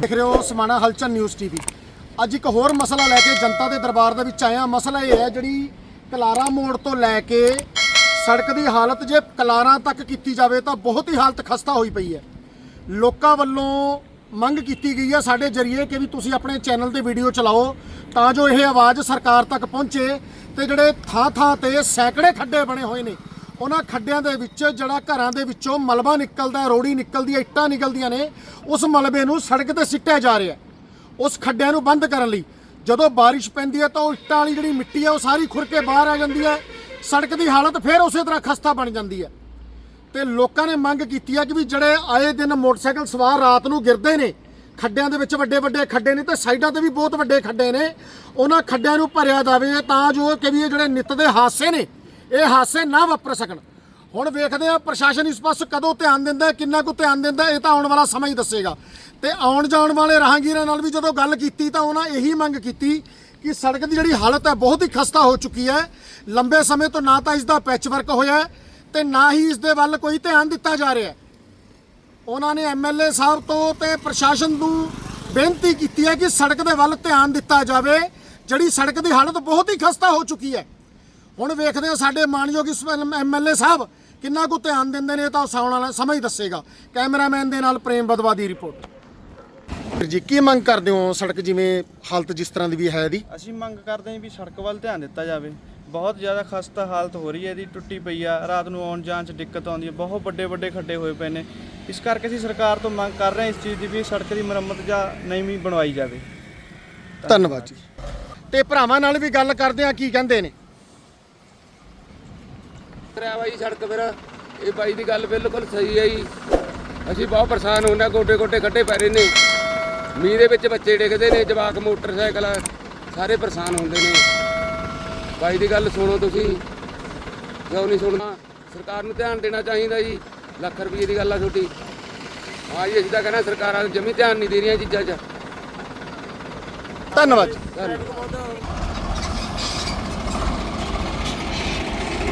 ਦੇਖ ਰਹੇ ਹੋ ਸਮਾਣਾ ਹਲਚਲ ਨਿਊਜ਼ ਟੀਵੀ। ਅੱਜ ਇੱਕ ਹੋਰ ਮਸਲਾ ਲੈ ਕੇ ਜਨਤਾ ਦੇ ਦਰਬਾਰ ਦੇ ਵਿੱਚ ਆਇਆ। ਮਸਲਾ ਇਹ ਹੈ ਜਿਹੜੀ ਕਲਾਰਾ ਮੋੜ ਤੋਂ ਲੈ ਕੇ ਸੜਕ ਦੀ ਹਾਲਤ ਜੇ ਕਲਾਰਾਂ ਤੱਕ ਕੀਤੀ ਜਾਵੇ ਤਾਂ ਬਹੁਤ ਹੀ ਹਾਲਤ ਖਸਤਾ ਹੋਈ ਪਈ ਹੈ। ਲੋਕਾਂ ਵੱਲੋਂ ਮੰਗ ਕੀਤੀ ਗਈ ਹੈ ਸਾਡੇ ਜਰੀਏ ਕਿ ਵੀ ਤੁਸੀਂ ਆਪਣੇ ਚੈਨਲ ਤੇ ਵੀਡੀਓ ਚਲਾਓ ਤਾਂ ਜੋ ਇਹ ਆਵਾਜ਼ ਸਰਕਾਰ ਤੱਕ ਪਹੁੰਚੇ ਤੇ ਜਿਹੜੇ ਥਾਂ ਥਾਂ ਤੇ ਸੈਂਕੜੇ ਖੱਡੇ ਬਣੇ ਹੋਏ ਨੇ। ਉਹਨਾਂ ਖੱਡਿਆਂ ਦੇ ਵਿੱਚ ਜਿਹੜਾ ਘਰਾਂ ਦੇ ਵਿੱਚੋਂ ਮਲਬਾ ਨਿਕਲਦਾ, ਰੋੜੀ ਨਿਕਲਦੀ ਹੈ, ਇੱਟਾਂ ਨਿਕਲਦੀਆਂ ਨੇ, ਉਸ ਮਲਬੇ ਨੂੰ ਸੜਕ ਤੇ ਸਿੱਟਿਆ ਜਾ ਰਿਹਾ ਉਸ ਖੱਡਿਆਂ ਨੂੰ ਬੰਦ ਕਰਨ ਲਈ ਜਦੋਂ ਬਾਰਿਸ਼ ਪੈਂਦੀ ਹੈ ਤਾਂ ਉਹ ਇੱਟਾਂ ਵਾਲੀ ਜਿਹੜੀ ਮਿੱਟੀ ਹੈ ਉਹ ਸਾਰੀ ਖੁਰ ਕੇ ਬਾਹਰ ਆ ਜਾਂਦੀ ਹੈ। ਸੜਕ ਦੀ ਹਾਲਤ ਫਿਰ ਉਸੇ ਤਰ੍ਹਾਂ ਖਸਤਾ ਬਣ ਜਾਂਦੀ ਹੈ। ਤੇ ਲੋਕਾਂ ਨੇ ਮੰਗ ਕੀਤੀ ਹੈ ਕਿ ਵੀ ਜਿਹੜੇ ਆਏ ਦਿਨ ਮੋਟਰਸਾਈਕਲ ਸਵਾਰ ਰਾਤ ਨੂੰ ਗਿਰਦੇ ਨੇ, ਖੱਡਿਆਂ ਦੇ ਵਿੱਚ ਵੱਡੇ ਵੱਡੇ ਖੱਡੇ ਨੇ ਤੇ ਸਾਈਡਾਂ ਤੇ ਵੀ ਬਹੁਤ ਵੱਡੇ ਖੱਡੇ ਨੇ, ਉਹਨਾਂ ਖੱਡਿਆਂ ਨੂੰ ਭਰਿਆ ਜਾਵੇ ਤਾਂ ਜੋ ਕਿ ਵੀ ਇਹ ਜਿਹੜੇ ਨਿੱਤ ਦੇ ਹਾਦਸੇ ਨੇ ਇਹ ਹਾਦਸੇ ਨਾ ਵਾਪਰ ਸਕਣ। ਹੁਣ ਵੇਖਦੇ ਆ ਪ੍ਰਸ਼ਾਸਨ ਇਸ ਪਾਸੇ ਕਦੋਂ ਧਿਆਨ ਦਿੰਦਾ ਕਿੰਨਾ ਕੁ ਧਿਆਨ ਦਿੰਦਾ ਇਹ ਤਾਂ ਆਉਣ ਵਾਲਾ ਸਮਾਂ ਹੀ ਦੱਸੇਗਾ। ਤੇ ਆਉਣ ਜਾਣ ਵਾਲੇ ਰਾਹਗੀਰਾਂ ਨਾਲ ਵੀ ਜਦੋਂ ਗੱਲ ਕੀਤੀ ਤਾਂ ਉਹਨਾਂ ਇਹੀ ਮੰਗ ਕੀਤੀ ਕਿ ਸੜਕ ਦੀ ਜਿਹੜੀ ਹਾਲਤ ਹੈ ਬਹੁਤ ਹੀ ਖਸਤਾ ਹੋ ਚੁੱਕੀ ਹੈ। ਲੰਬੇ ਸਮੇਂ ਤੋਂ ਨਾ ਤਾਂ ਇਸ ਦਾ ਪੈਚ ਵਰਕ ਹੋਇਆ ਹੈ ਤੇ ਨਾ ਹੀ ਇਸ ਦੇ ਵੱਲ ਕੋਈ ਧਿਆਨ ਦਿੱਤਾ ਜਾ ਰਿਹਾ ਉਹਨਾਂ ਨੇ ਐਮਐਲਏ ਸਾਹਿਬ ਤੋਂ ਤੇ ਪ੍ਰਸ਼ਾਸਨ ਨੂੰ ਬੇਨਤੀ ਕੀਤੀ ਹੈ ਕਿ ਸੜਕ ਦੇ ਵੱਲ ਧਿਆਨ ਦਿੱਤਾ ਜਾਵੇ। ਜਿਹੜੀ ਸੜਕ ਦੀ ਹਾਲਤ ਬਹੁਤ ਹੀ ਖਸਤਾ ਹੋ ਚੁੱਕੀ ਹੈ। ਹੁਣ ਵੇਖਦੇ ਹਾਂ ਸਾਡੇ ਮਾਨਯੋਗ ਇਸ ਐਮਐਲਏ ਸਾਹਿਬ ਕਿੰਨਾ ਕੁ ਧਿਆਨ ਦਿੰਦੇ ਨੇ ਇਹ ਤਾਂ ਆਉਣ ਵਾਲਾ ਸਮਾਂ ਹੀ ਦੱਸੇਗਾ। ਕੈਮਰਾਮੈਨ ਦੇ ਨਾਲ ਪ੍ਰੇਮ ਬਦਵਾ ਦੀ ਰਿਪੋਰਟ। ਜੀ ਕੀ ਮੰਗ ਕਰਦੇ ਹੋ ਸੜਕ ਜਿਵੇਂ ਹਾਲਤ ਜਿਸ ਤਰ੍ਹਾਂ ਦੀ ਵੀ ਹੈ ਇਹਦੀ? ਅਸੀਂ ਮੰਗ ਕਰਦੇ ਹਾਂ ਵੀ ਸੜਕ ਵੱਲ ਧਿਆਨ ਦਿੱਤਾ ਜਾਵੇ। ਬਹੁਤ ਜ਼ਿਆਦਾ ਖਸਤਾ ਹਾਲਤ ਹੋ ਰਹੀ ਹੈ ਇਹਦੀ ਟੁੱਟੀ ਪਈ ਆ ਰਾਤ ਨੂੰ ਆਉਣ ਜਾਣ 'ਚ ਦਿੱਕਤ ਆਉਂਦੀ ਹੈ ਬਹੁਤ ਵੱਡੇ ਵੱਡੇ ਖੱਡੇ ਹੋਏ ਪਏ ਨੇ। ਇਸ ਕਰਕੇ ਅਸੀਂ ਸਰਕਾਰ ਤੋਂ ਮੰਗ ਕਰ ਰਹੇ ਹਾਂ ਇਸ ਚੀਜ਼ ਦੀ ਵੀ ਸੜਕ ਦੀ ਮੁਰੰਮਤ ਜਾਂ ਨਵੀਂ ਬਣਵਾਈ ਜਾਵੇ। ਧੰਨਵਾਦ ਜੀ। ਤੇ ਭਰਾਵਾਂ ਨਾਲ ਵੀ ਗੱਲ ਕਰਦੇ ਆ ਕੀ ਕਹਿੰਦੇ ਨੇ? ਕਰਿਆ ਬਾਈ ਸੜਕ ਫਿਰ। ਇਹ ਬਾਈ ਦੀ ਗੱਲ ਬਿਲਕੁਲ ਸਹੀ ਹੈ ਜੀ। ਅਸੀਂ ਬਹੁਤ ਪਰੇਸ਼ਾਨ ਹੁੰਦੇ ਹਾਂ ਗੋਡੇ ਗੋਡੇ ਖੱਡੇ ਪੈ ਰਹੇ ਨੇ। ਮੀਂਹ ਦੇ ਵਿੱਚ ਬੱਚੇ ਡਿੱਗਦੇ ਨੇ ਜਵਾਕ ਮੋਟਰਸਾਈਕਲ ਸਾਰੇ ਪਰੇਸ਼ਾਨ ਹੁੰਦੇ ਨੇ। ਬਾਈ ਦੀ ਗੱਲ ਸੁਣੋ ਤੁਸੀਂ। ਕਿਉਂ ਨਹੀਂ ਸੁਣਨਾ? ਸਰਕਾਰ ਨੂੰ ਧਿਆਨ ਦੇਣਾ ਚਾਹੀਦਾ ਜੀ ਲੱਖ ਰੁਪਏ ਦੀ ਗੱਲ ਆ ਛੋਟੀ ਹਾਂ ਜੀ ਅਸੀਂ ਤਾਂ ਕਹਿੰਦੇ ਸਰਕਾਰਾਂ ਜਮੀ ਧਿਆਨ ਨਹੀਂ ਦੇ ਰਹੀਆਂ ਚੀਜ਼ਾਂ 'ਚ। ਧੰਨਵਾਦ।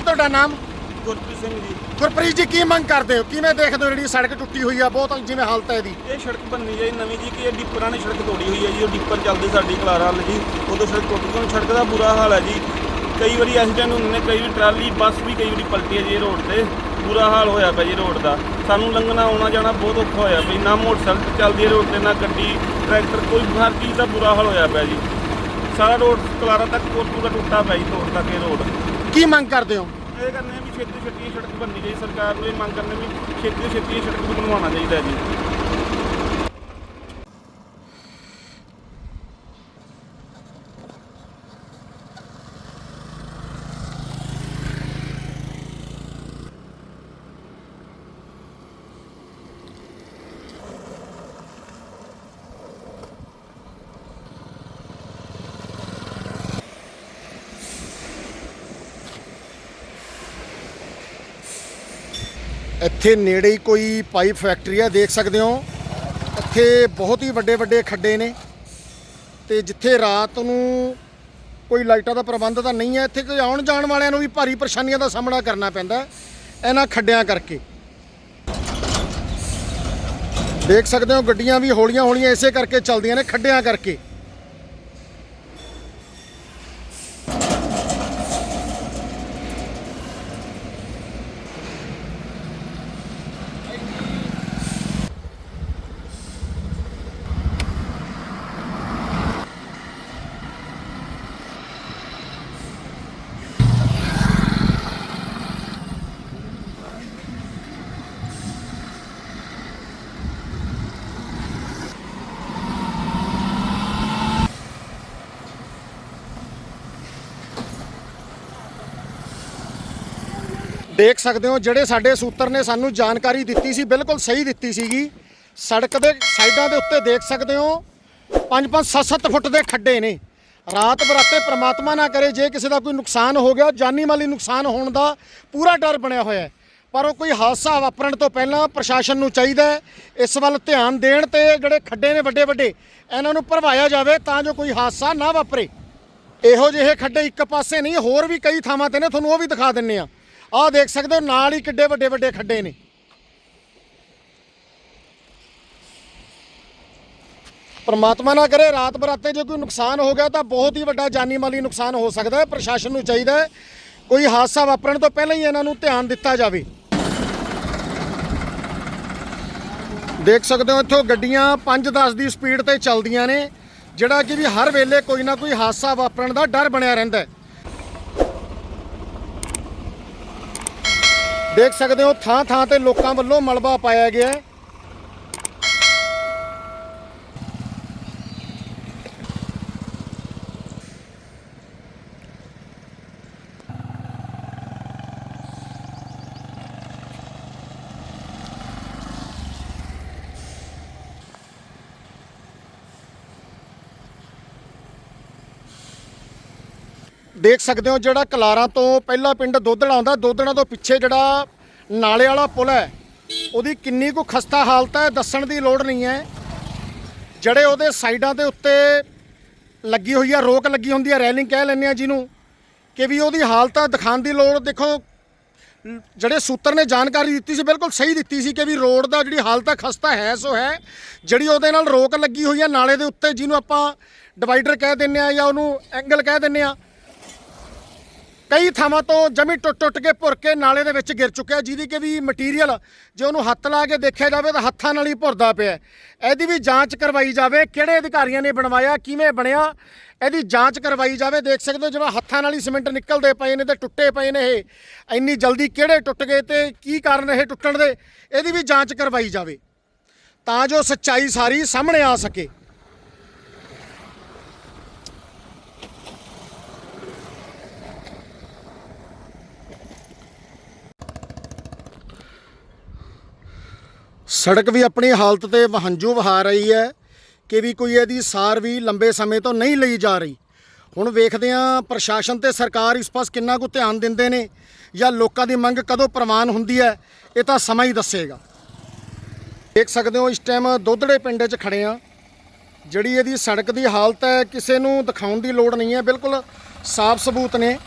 ਤੁਹਾਡਾ ਨਾਮ? ਗੁਰਪ੍ਰੀਤ ਸਿੰਘ ਜੀ। ਗੁਰਪ੍ਰੀਤ ਜੀ ਕੀ ਮੰਗ ਕਰਦੇ ਹੋ? ਕਿਵੇਂ ਦੇਖਦੇ ਹੋ ਜਿਹੜੀ ਸੜਕ ਟੁੱਟੀ ਹੋਈ ਆ? ਬਹੁਤ ਜਿਵੇਂ ਹਾਲਤ ਹੈ ਇਹਦੀ। ਇਹ ਸੜਕ ਬਣਨੀ ਚਾਹੀਦੀ ਨਵੀਂ ਜੀ ਕਿ ਇਹ ਡੀ- ਪੁਰਾਣੀ ਸੜਕ ਤੋੜੀ ਹੋਈ ਹੈ ਜੀ। ਉਹ ਡਿੱਪਰ ਚੱਲਦੀ ਸਾਡੀ ਕਲਾਰਾ ਵਾਲੀ ਜੀ। ਉਦੋਂ ਸੜਕ ਟੁੱਟ ਗਈ ਹੁਣ ਸੜਕ ਦਾ ਬੁਰਾ ਹਾਲ ਹੈ ਜੀ। ਕਈ ਵਾਰੀ ਐਕਸੀਡੈਂਟ ਹੁੰਦੇ ਨੇ ਕਈ ਵਾਰੀ ਟਰਾਲੀ ਬੱਸ ਵੀ ਕਈ ਵਾਰੀ ਪਲਟੀ ਹੈ ਜੀ ਰੋਡ ਤੇ। ਬੁਰਾ ਹਾਲ ਹੋਇਆ ਪਿਆ ਜੀ ਰੋਡ ਦਾ। ਸਾਨੂੰ ਲੰਘਣਾ ਆਉਣਾ ਜਾਣਾ ਬਹੁਤ ਔਖਾ ਹੋਇਆ ਜੀ। ਨਾ ਮੋਟਰਸਾਈਕਲ ਚੱਲਦੀ ਹੈ ਰੋਡ ਤੇ ਨਾ ਗੱਡੀ ਟਰੈਕਟਰ ਕੋਈ ਹਰ ਚੀਜ਼ ਦਾ ਬੁਰਾ ਹਾਲ ਹੋਇਆ ਪਿਆ ਜੀ। ਸਾਰਾ ਰੋਡ ਕਲਾਰਾ ਤੱਕ ਪੂਰਾ ਟੁੱਟਾ ਪਿਆ ਜੀ ਤੋੜ ਤੱਕ ਇਹ ਰੋਡ। ਕੀ ਮੰਗ ਕਰਦੇ ਹੋ? ਇਹ ਕਰਨੇ ਆ ਤੋਂ ਛੇਤੀ ਇਹ ਸੜਕ ਬਣਨੀ ਚਾਹੀਦੀ, ਸਰਕਾਰ ਨੂੰ ਇਹ ਮੰਗ ਕਰਨੇ ਵੀ ਛੇਤੀ ਤੋਂ ਛੇਤੀ ਇਹ ਸੜਕ ਬਣਵਾਉਣਾ ਚਾਹੀਦਾ ਜੀ। ਇੱਥੇ ਨੇੜੇ ਹੀ ਕੋਈ ਪਾਈਪ ਫੈਕਟਰੀ ਹੈ ਦੇਖ ਸਕਦੇ ਹੋ। ਇੱਥੇ ਬਹੁਤ ਹੀ ਵੱਡੇ ਵੱਡੇ ਖੱਡੇ ਨੇ ਤੇ ਜਿੱਥੇ ਰਾਤ ਨੂੰ ਕੋਈ ਲਾਈਟਾਂ ਦਾ ਪ੍ਰਬੰਧ ਤਾਂ ਨਹੀਂ ਹੈ, ਇੱਥੇ ਕੋਈ ਆਉਣ ਜਾਣ ਵਾਲਿਆਂ ਨੂੰ ਵੀ ਭਾਰੀ ਪਰੇਸ਼ਾਨੀਆਂ ਦਾ ਸਾਹਮਣਾ ਕਰਨਾ ਪੈਂਦਾ ਇਹਨਾਂ ਖੱਡਿਆਂ ਕਰਕੇ। ਦੇਖ ਸਕਦੇ ਹੋ ਗੱਡੀਆਂ ਵੀ ਹੌਲੀਆਂ ਹੌਲੀਆਂ ਇਸੇ ਕਰਕੇ ਚੱਲਦੀਆਂ ਨੇ, ਖੱਡਿਆਂ ਕਰਕੇ। ਦੇਖ ਸਕਦੇ ਹੋ ਜਿਹੜੇ ਸਾਡੇ ਸੂਤਰ ਨੇ ਸਾਨੂੰ ਜਾਣਕਾਰੀ ਦਿੱਤੀ ਸੀ, ਬਿਲਕੁਲ ਸਹੀ ਦਿੱਤੀ ਸੀਗੀ। ਸੜਕ ਦੇ ਸਾਈਡਾਂ ਦੇ ਉੱਤੇ ਦੇਖ ਸਕਦੇ ਹੋ 5-5 7-7 ਫੁੱਟ ਦੇ ਖੱਡੇ ਨੇ। ਰਾਤ ਬਰਾਤੇ ਪ੍ਰਮਾਤਮਾ ਨਾ ਕਰੇ, ਜੇ ਕਿਸੇ ਦਾ ਕੋਈ ਨੁਕਸਾਨ ਹੋ ਗਿਆ, ਜਾਨੀ ਮਾਲੀ ਨੁਕਸਾਨ ਹੋਣ ਦਾ ਪੂਰਾ ਡਰ ਬਣਿਆ ਹੋਇਆ ਹੈ। ਪਰ ਉਹ ਕੋਈ ਹਾਦਸਾ ਵਾਪਰਨ ਤੋਂ ਪਹਿਲਾਂ ਪ੍ਰਸ਼ਾਸਨ ਨੂੰ ਚਾਹੀਦਾ ਇਸ ਵੱਲ ਧਿਆਨ ਦੇਣ ਤੇ ਜਿਹੜੇ ਖੱਡੇ ਨੇ ਵੱਡੇ ਵੱਡੇ, ਇਹਨਾਂ ਨੂੰ ਭਰਵਾਇਆ ਜਾਵੇ ਤਾਂ ਜੋ ਕੋਈ ਹਾਦਸਾ ਨਾ ਵਾਪਰੇ। ਇਹੋ ਜਿਹੇ ਖੱਡੇ ਇੱਕ ਪਾਸੇ ਨਹੀਂ, ਹੋਰ ਵੀ ਕਈ ਥਾਵਾਂ ਤੇ ਨੇ, ਤੁਹਾਨੂੰ ਉਹ ਵੀ ਦਿਖਾ ਦਿੰਨੇ ਆ ਆਹ ਦੇਖ ਸਕਦੇ ਹੋ, ਨਾਲ ਹੀ ਕਿੱਡੇ ਵੱਡੇ ਵੱਡੇ ਖੱਡੇ ਨੇ। ਪਰਮਾਤਮਾ ਨਾ ਕਰੇ, ਰਾਤ ਬਰਾਤੇ ਜੇ ਕੋਈ ਨੁਕਸਾਨ ਹੋ ਗਿਆ ਤਾਂ ਬਹੁਤ ਹੀ ਵੱਡਾ ਜਾਨੀ ਮਾਲੀ ਨੁਕਸਾਨ ਹੋ ਸਕਦਾ ਹੈ, ਪ੍ਰਸ਼ਾਸਨ ਨੂੰ ਚਾਹੀਦਾ ਹੈ ਕੋਈ ਹਾਦਸਾ ਵਾਪਰਨ ਤੋਂ ਪਹਿਲਾਂ ਹੀ ਇਹਨਾਂ ਨੂੰ ਧਿਆਨ ਦਿੱਤਾ ਜਾਵੇ। ਦੇਖ ਸਕਦੇ ਹੋ ਇੱਥੋਂ ਗੱਡੀਆਂ 5-10 ਦੀ ਸਪੀਡ ਤੇ ਚੱਲਦੀਆਂ ਨੇ, ਜਿਹੜਾ ਕਿ ਵੀ ਹਰ ਵੇਲੇ ਕੋਈ ਨਾ ਕੋਈ ਹਾਦਸਾ ਵਾਪਰਨ ਦਾ ਡਰ ਬਣਿਆ ਰਹਿੰਦਾ ਹੈ। ਦੇਖ ਸਕਦੇ ਹੋ ਥਾਂ ਥਾਂ ਤੇ ਲੋਕਾਂ ਵੱਲੋਂ ਮਲਬਾ ਪਾਇਆ ਗਿਆ ਹੈ। ਦੇਖ ਸਕਦੇ ਹੋ ਜਿਹੜਾ ਕਲਾਰਾਂ ਤੋਂ ਪਹਿਲਾ ਪਿੰਡ ਦੋਦੜਾ ਆਉਂਦਾ ਦੋਦੜਾ ਤੋਂ ਪਿੱਛੇ ਜਿਹੜਾ ਨਾਲੇ ਵਾਲਾ ਪੁਲ ਹੈ, ਉਹਦੀ ਕਿੰਨੀ ਕੁ ਖਸਤਾ ਹਾਲਤ ਹੈ, ਦੱਸਣ ਦੀ ਲੋੜ ਨਹੀਂ ਹੈ। ਜਿਹੜੇ ਉਹਦੇ ਸਾਈਡਾਂ ਦੇ ਉੱਤੇ ਲੱਗੀ ਹੋਈ ਹੈ ਰੋਕ ਲੱਗੀ ਹੁੰਦੀ ਹੈ ਰੈਲਿੰਗ ਕਹਿ ਲੈਂਦੇ ਆ ਜਿਹਨੂੰ, ਕਿ ਵੀ ਉਹਦੀ ਹਾਲਤ ਦਿਖਾਉਣ ਦੀ ਲੋੜ ਦੇਖੋ, ਜਿਹੜੇ ਸੂਤਰ ਨੇ ਜਾਣਕਾਰੀ ਦਿੱਤੀ ਸੀ, ਬਿਲਕੁਲ ਸਹੀ ਦਿੱਤੀ ਸੀ ਕਿ ਵੀ ਰੋਡ ਦਾ ਜਿਹੜੀ ਹਾਲਤ ਹੈ ਖਸਤਾ ਹੈ, ਸੋ ਹੈ। ਜਿਹੜੀ ਉਹਦੇ ਨਾਲ ਰੋਕ ਲੱਗੀ ਹੋਈ ਹੈ ਨਾਲੇ ਦੇ ਉੱਤੇ ਜਿਹਨੂੰ ਆਪਾਂ ਡਿਵਾਈਡਰ ਕਹਿ ਦਿੰਦੇ ਆ ਜਾਂ ਉਹਨੂੰ ਐਂਗਲ ਕਹਿ ਦਿੰਦੇ ਆ ਕਈ ਥਾਵਾਂ ਤੋਂ ਜਮੀ ਟੁੱਟ ਟੁੱਟ ਕੇ ਭੁਰ ਕੇ ਨਾਲੇ ਦੇ ਵਿੱਚ ਗਿਰ ਚੁੱਕਿਆ, ਜਿਹਦੀ ਕਿ ਵੀ ਮਟੀਰੀਅਲ ਜੇ ਉਹਨੂੰ ਹੱਥ ਲਾ ਕੇ ਦੇਖਿਆ ਜਾਵੇ ਤਾਂ ਹੱਥਾਂ ਨਾਲ ਹੀ ਭੁਰਦਾ ਪਿਆ ਇਹਦੀ ਵੀ ਜਾਂਚ ਕਰਵਾਈ ਜਾਵੇ, ਕਿਹੜੇ ਅਧਿਕਾਰੀਆਂ ਨੇ ਬਣਵਾਇਆ, ਕਿਵੇਂ ਬਣਿਆ, ਇਹਦੀ ਜਾਂਚ ਕਰਵਾਈ ਜਾਵੇ। ਦੇਖ ਸਕਦੇ ਹੋ ਜਿਵੇਂ ਹੱਥਾਂ ਨਾਲ ਹੀ ਸੀਮੈਂਟ ਨਿਕਲਦੇ ਪਏ ਨੇ ਤੇ ਟੁੱਟੇ ਪਏ ਨੇ ਇਹ। ਇੰਨੀ ਜਲਦੀ ਕਿਹੜੇ ਟੁੱਟ ਗਏ ਤੇ ਕੀ ਕਾਰਨ ਇਹ ਟੁੱਟਣ ਦੇ? ਇਹਦੀ ਵੀ ਜਾਂਚ ਕਰਵਾਈ ਜਾਵੇ। ਤਾਂ ਜੋ ਸੱਚਾਈ ਸਾਰੀ ਸਾਹਮਣੇ ਆ ਸਕੇ। ਸੜਕ ਵੀ ਆਪਣੀ ਹਾਲਤ ਤੇ ਵਹੰਜੂ ਵਹਾ ਰਹੀ ਹੈ ਕਿ ਵੀ ਕੋਈ ਇਹਦੀ ਸਾਰ ਵੀ ਲੰਬੇ ਸਮੇਂ ਤੋਂ ਨਹੀਂ ਲਈ ਜਾ ਰਹੀ। ਹੁਣ ਵੇਖਦੇ ਹਾਂ ਪ੍ਰਸ਼ਾਸਨ ਤੇ ਸਰਕਾਰ ਇਸ ਪਾਸ ਕਿੰਨਾ ਕੁ ਧਿਆਨ ਦਿੰਦੇ ਨੇ ਜਾਂ ਲੋਕਾਂ ਦੀ ਮੰਗ ਕਦੋਂ ਪ੍ਰਵਾਨ ਹੁੰਦੀ ਹੈ, ਇਹ ਤਾਂ ਸਮਾਂ ਹੀ ਦੱਸੇਗਾ। ਦੇਖ ਸਕਦੇ ਹੋ ਇਸ ਟਾਈਮ ਦੋਦੜੇ ਪਿੰਡ 'ਚ ਖੜੇ ਆ ਜਿਹੜੀ ਇਹਦੀ ਸੜਕ ਦੀ ਹਾਲਤ ਹੈ, ਕਿਸੇ ਨੂੰ ਦਿਖਾਉਣ ਦੀ ਲੋੜ ਨਹੀਂ ਹੈ, ਬਿਲਕੁਲ ਸਾਫ਼ ਸਬੂਤ ਨੇ।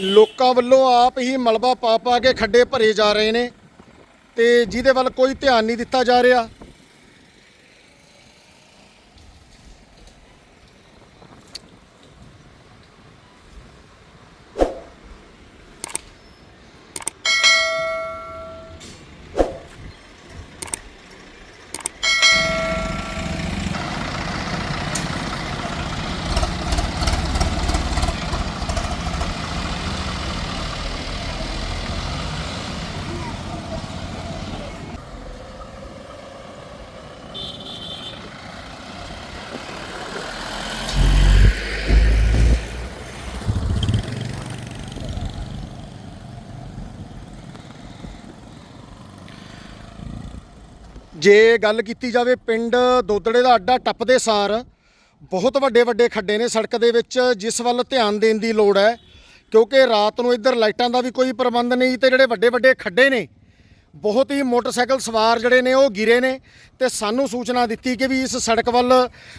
ਲੋਕਾਂ ਵੱਲੋਂ ਆਪ ਹੀ ਮਲਬਾ ਪਾ ਪਾ ਕੇ ਖੱਡੇ ਭਰੇ ਜਾ ਰਹੇ ਨੇ। ਤੇ ਜਿਹਦੇ ਵੱਲ ਕੋਈ ਧਿਆਨ ਨਹੀਂ ਦਿੱਤਾ ਜਾ ਰਿਹਾ। ਜੇ ਗੱਲ ਕੀਤੀ ਜਾਵੇ ਪਿੰਡ ਦੋਦੜੇ ਦਾ ਅੱਡਾ ਟੱਪਦੇ ਸਾਰ, ਬਹੁਤ ਵੱਡੇ ਵੱਡੇ ਖੱਡੇ ਨੇ ਸੜਕ ਦੇ ਵਿੱਚ, ਜਿਸ ਵੱਲ ਧਿਆਨ ਦੇਣ ਦੀ ਲੋੜ ਹੈ, ਕਿਉਂਕਿ ਰਾਤ ਨੂੰ ਇੱਧਰ ਲਾਈਟਾਂ ਦਾ ਵੀ ਕੋਈ ਪ੍ਰਬੰਧ ਨਹੀਂ ਤੇ ਜਿਹੜੇ ਵੱਡੇ ਵੱਡੇ ਖੱਡੇ ਨੇ, ਬਹੁਤ ਹੀ ਮੋਟਰਸਾਈਕਲ ਸਵਾਰ ਜਿਹੜੇ ਨੇ ਉਹ ਗਿਰੇ ਨੇ ਤੇ ਸਾਨੂੰ ਸੂਚਨਾ ਦਿੱਤੀ ਕਿ ਵੀ ਇਸ ਸੜਕ ਵੱਲ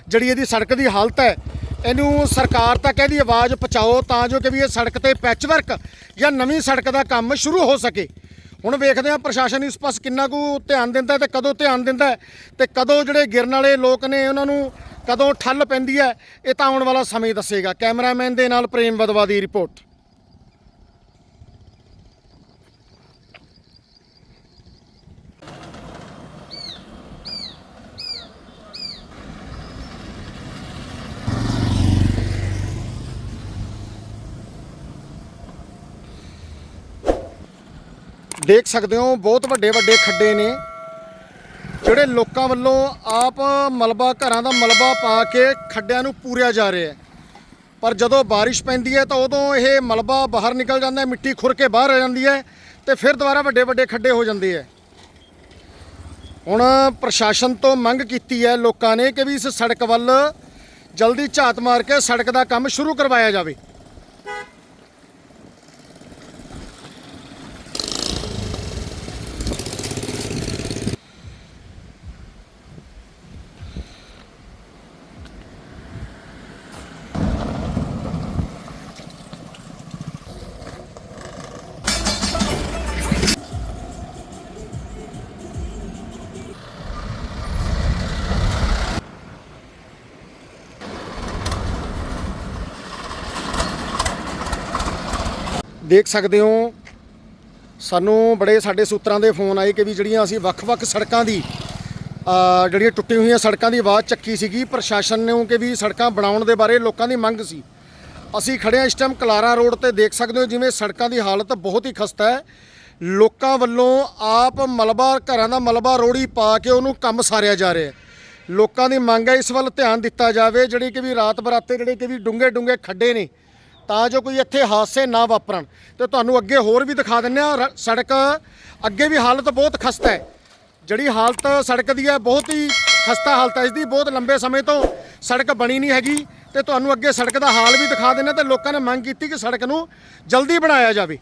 ਜਿਹੜੀ ਇਹਦੀ ਸੜਕ ਦੀ ਹਾਲਤ ਹੈ, ਇਹਨੂੰ ਸਰਕਾਰ ਤੱਕ ਇਹਦੀ ਆਵਾਜ਼ ਪਹੁੰਚਾਓ ਤਾਂ ਜੋ ਕਿ ਵੀ ਇਹ ਸੜਕ ਤੇ ਪੈਚਵਰਕ ਜਾਂ ਨਵੀਂ ਸੜਕ ਦਾ ਕੰਮ ਸ਼ੁਰੂ ਹੋ ਸਕੇ। ਹੁਣ ਵੇਖਦੇ ਹਾਂ ਪ੍ਰਸ਼ਾਸਨ ਇਸ ਪਾਸ ਕਿੰਨਾ ਕੁ ਧਿਆਨ ਦਿੰਦਾ ਹੈ ਤੇ ਕਦੋਂ ਧਿਆਨ ਦਿੰਦਾ ਹੈ ਤੇ ਕਦੋਂ ਜਿਹੜੇ ਗਿਰਨ ਵਾਲੇ ਲੋਕ ਨੇ ਉਹਨਾਂ ਨੂੰ ਕਦੋਂ ਠੱਲ ਪੈਂਦੀ ਹੈ, ਇਹ ਤਾਂ ਆਉਣ ਵਾਲਾ ਸਮੇਂ ਦੱਸੇਗਾ। ਕੈਮਰਾਮੈਨ ਦੇ ਨਾਲ ਪ੍ਰੇਮ ਵਦਵਾ ਦੀ ਰਿਪੋਰਟ। ਦੇਖ ਸਕਦੇ ਹੋ, ਬਹੁਤ ਵੱਡੇ ਵੱਡੇ ਖੱਡੇ ਨੇ। ਜਿਹੜੇ ਲੋਕਾਂ ਵੱਲੋਂ ਆਪ ਮਲਬਾ, ਘਰਾਂ ਦਾ ਮਲਬਾ ਪਾ ਕੇ ਖੱਡਿਆਂ ਨੂੰ ਪੂਰਿਆ ਜਾ ਰਿਹਾ ਹੈ। ਪਰ ਜਦੋਂ ਬਾਰਿਸ਼ ਪੈਂਦੀ ਹੈ ਤਾਂ ਉਦੋਂ ਇਹ ਮਲਬਾ ਬਾਹਰ ਨਿਕਲ ਜਾਂਦਾ ਹੈ, ਮਿੱਟੀ ਖੁਰ ਕੇ ਬਾਹਰ ਆ ਜਾਂਦੀ ਹੈ ਤੇ ਫਿਰ ਦੁਬਾਰਾ ਵੱਡੇ ਵੱਡੇ ਖੱਡੇ ਹੋ ਜਾਂਦੇ ਹੈ। ਹੁਣ ਪ੍ਰਸ਼ਾਸਨ ਤੋਂ ਮੰਗ ਕੀਤੀ ਹੈ ਲੋਕਾਂ ਨੇ ਕਿ ਵੀ ਇਸ ਸੜਕ ਵੱਲ ਜਲਦੀ ਝਾਤ ਮਾਰ ਕੇ ਸੜਕ ਦਾ ਕੰਮ ਸ਼ੁਰੂ ਕਰਵਾਇਆ ਜਾਵੇ। ਦੇਖ ਸਕਦੇ ਹੋ। ਸਾਨੂੰ ਬੜੇ ਸਾਡੇ ਸੂਤਰਾਂ ਦੇ ਫੋਨ ਆਏ ਕਿ ਵੀ ਜਿਹੜੀਆਂ ਅਸੀਂ ਵੱਖ-ਵੱਖ ਸੜਕਾਂ ਦੀ ਜਿਹੜੀਆਂ ਟੁੱਟੀ ਹੋਈਆਂ ਸੜਕਾਂ ਦੀ ਆਵਾਜ਼ ਚੱਕੀ ਸੀਗੀ। ਪ੍ਰਸ਼ਾਸਨ ਨੇ ਕਿ ਵੀ ਸੜਕਾਂ ਬਣਾਉਣ ਦੇ ਬਾਰੇ ਲੋਕਾਂ ਦੀ ਮੰਗ ਸੀ। ਅਸੀਂ ਖੜੇ ਹਾਂ ਇਸ ਟਾਈਮ ਕਲਾਰਾ ਰੋਡ ਤੇ ਦੇਖ ਸਕਦੇ ਹੋ ਜਿਵੇਂ ਸੜਕਾਂ ਦੀ ਹਾਲਤ ਬਹੁਤ ਹੀ ਖਸਤਾ ਹੈ। ਲੋਕਾਂ ਵੱਲੋਂ ਆਪ ਮਲਬਾ ਘਰਾਂ ਦਾ ਮਲਬਾ ਰੋੜੀ ਪਾ ਕੇ ਉਹਨੂੰ ਕੰਮ ਸਾਰਿਆ ਜਾ ਰਿਹਾ ਹੈ। ਲੋਕਾਂ ਦੀ ਮੰਗ ਹੈ ਇਸ ਵੱਲ ਧਿਆਨ ਦਿੱਤਾ ਜਾਵੇ। ਜਿਹੜੀ ਕਿ ਵੀ ਰਾਤ ਬਰਾਤੇ ਜਿਹੜੇ ਕਿ ਵੀ ਡੂੰਘੇ ਡੂੰਘੇ ਖੱਡੇ ਨੇ ਤਾਂ ਜੋ ਕੋਈ ਇੱਥੇ ਹਾਦਸੇ ਨਾ ਵਾਪਰਨ। ਤੇ ਤੁਹਾਨੂੰ ਅੱਗੇ ਹੋਰ ਵੀ ਦਿਖਾ ਦਿੰਨੇ ਆ ਸੜਕ ਅੱਗੇ ਵੀ ਹਾਲਤ ਬਹੁਤ ਖਸਤਾ ਹੈ। ਜਿਹੜੀ ਹਾਲਤ ਸੜਕ ਦੀ ਹੈ, ਬਹੁਤ ਹੀ ਖਸਤਾ ਹਾਲਤ ਹੈ। ਇਸ ਦੀ ਬਹੁਤ ਲੰਬੇ ਸਮੇਂ ਤੋਂ ਸੜਕ ਬਣੀ ਨਹੀਂ ਹੈਗੀ। ਤੇ ਤੁਹਾਨੂੰ ਅੱਗੇ ਸੜਕ ਦਾ ਹਾਲ ਵੀ ਦਿਖਾ ਦਿੰਨੇ ਤੇ ਲੋਕਾਂ ਨੇ ਮੰਗ ਕੀਤੀ ਕਿ ਸੜਕ ਨੂੰ ਜਲਦੀ ਬਣਾਇਆ ਜਾਵੇ।